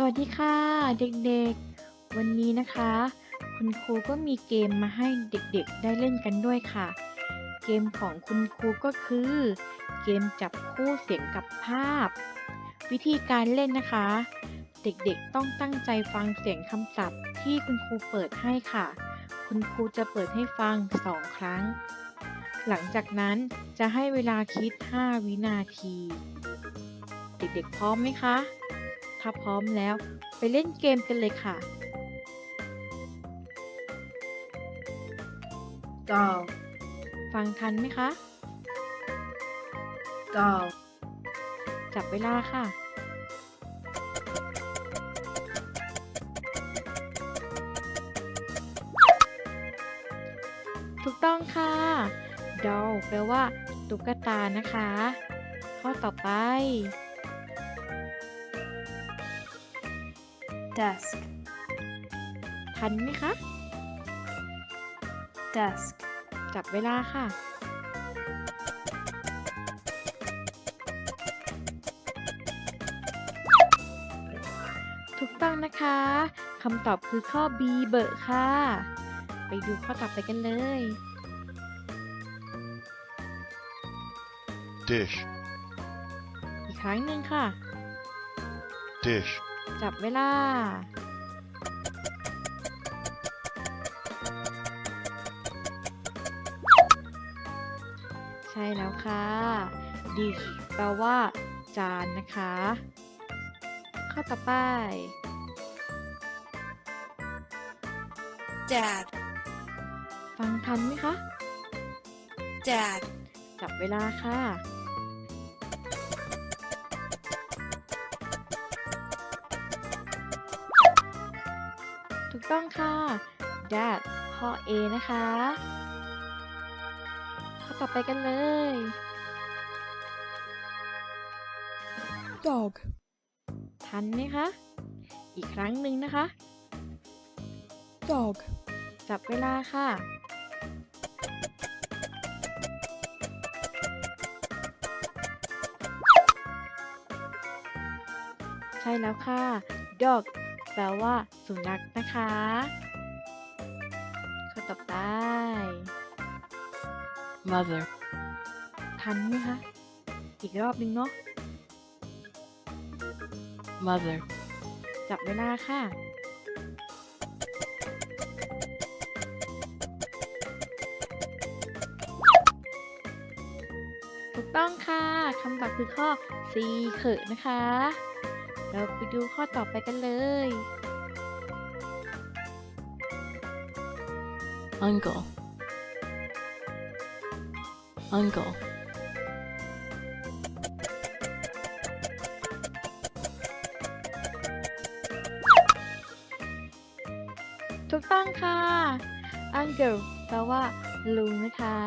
สวัสดีค่ะเด็กๆ วันนี้นะคะ คุณครูก็มีเกมมาให้เด็กๆได้เล่นกันด้วยค่ะ เกมของคุณครูก็คือ เกมจับคู่เสียงกับภาพ วิธีการเล่นนะคะ เด็กๆต้องตั้งใจฟังเสียงคำศัพท์ที่คุณครูเปิดให้ค่ะ คุณครูจะเปิดให้ฟังสองครั้ง หลังจากนั้นจะให้เวลาคิด 5 วินาที เด็กๆพร้อมไหมคะ ถ้าพร้อมแล้วไปเล่นเกมกันเลยค่ะ doll ฟังทันไหมคะ doll จับเวลาค่ะ ถูกต้องค่ะ doll แปลว่าตุ๊กตานะคะ ข้อต่อไป desk ทันไหมคะ desk จับเวลาค่ะ ถูกต้องนะคะคำตอบคือข้อ B เบอร์ค่ะ ไปดูข้อต่อไปกันเลย dish, อีกครั้งหนึ่งค่ะ dish, จับเวลา ใช่แล้วค่ะ dish แปลว่า จานนะคะ ข้อต่อไป dad ฟังทันไหมคะ dad จับเวลาค่ะ ต้องค่ะ dad ข้อ A นะคะข้อต่อไปกันเลย dog ทันไหมคะ อีกครั้งหนึ่งนะคะ dog จับเวลาค่ะ ใช่แล้วค่ะ dog แปลว่า สุนัขนะคะ ข้อต่อไป mother ทันไหมคะ อีกรอบหนึ่งเนาะ mother จับเวลาค่ะ ถูกต้องค่ะ คำตอบคือข้อ C เขอะนะคะ เราไปดูข้อต่อไปกันเลย uncle uncle ถูกต้องค่ะ uncle แปลว่าลุงนะคะ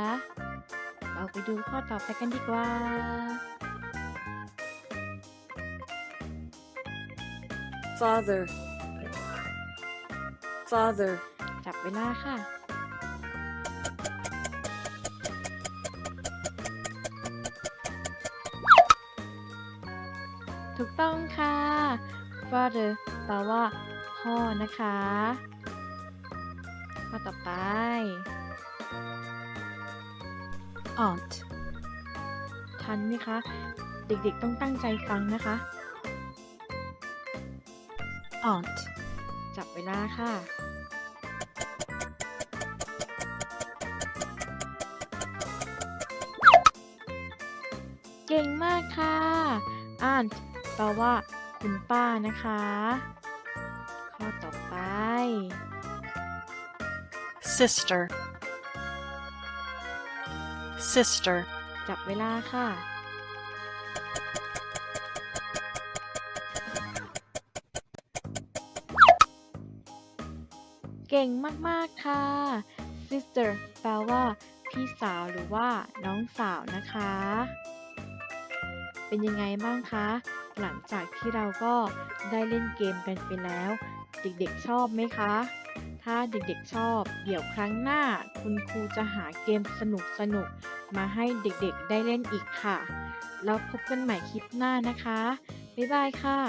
เราไปดูข้อต่อไปกันดีกว่า father father จับเวลาค่ะ ถูกต้องค่ะ father แปลว่า พ่อนะคะข้อต่อไป aunt ทันไหมคะ เด็กๆต้องตั้งใจฟังนะคะ aunt จับเวลาค่ะ เก่งมากค่ะอ่านแปลว่า คุณป้านะคะ ข้อต่อไป sister sister จับเวลาค่ะ เก่งมากๆค่ะ sister แปลว่า พี่สาวหรือว่าน้องสาวนะคะ เป็นยังไงบ้างคะ หลังจากที่เราก็ได้เล่นเกมกันไปแล้ว เด็กๆชอบไหมคะ ถ้าเด็กๆชอบ เดี๋ยวครั้งหน้า คุณครูจะหาเกมสนุกๆมาให้เด็กๆได้เล่นอีกค่ะ แล้วพบกันใหม่คลิปหน้านะคะ บ๊ายบายค่ะ